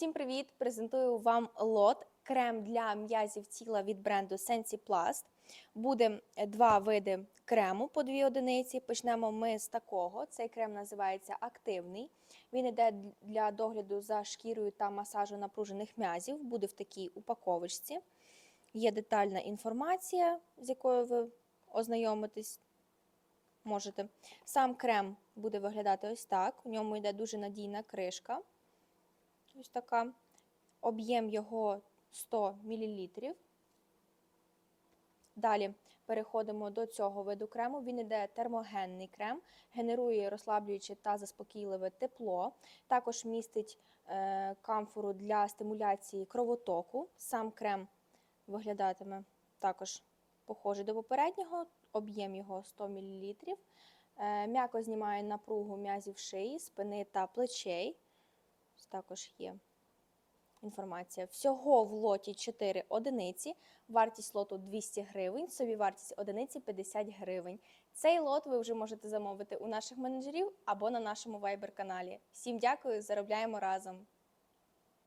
Всім привіт! Презентую вам лот крем для м'язів тіла від бренду Sensiplast. Буде е, два види крему по дві одиниці. Почнемо ми з такого. Цей крем називається активний. Він йде для догляду за шкірою та масажу напружених м'язів. Буде в такій упаковочці. Є детальна інформація, з якою ви ознайомитесь можете. Сам крем буде виглядати ось так. У ньому йде дуже надійна кришка. Ось така. Об'єм його 100 мл. Далі переходимо до цього виду крему. Він іде термогенний крем, генерує розслаблююче та заспокійливе тепло. Також містить е, камфору для стимуляції кровотоку. Сам крем виглядатиме також похожий до попереднього, об'єм його 100 мл. Е, м'яко знімає напругу м'язів шиї, спини та плечей. Також є інформація. Всього в лоті 4 одиниці, вартість лоту 200 гривень, собі вартість одиниці 50 гривень. Цей лот ви вже можете замовити у наших менеджерів або на нашому вайбер-каналі. Всім дякую, заробляємо разом!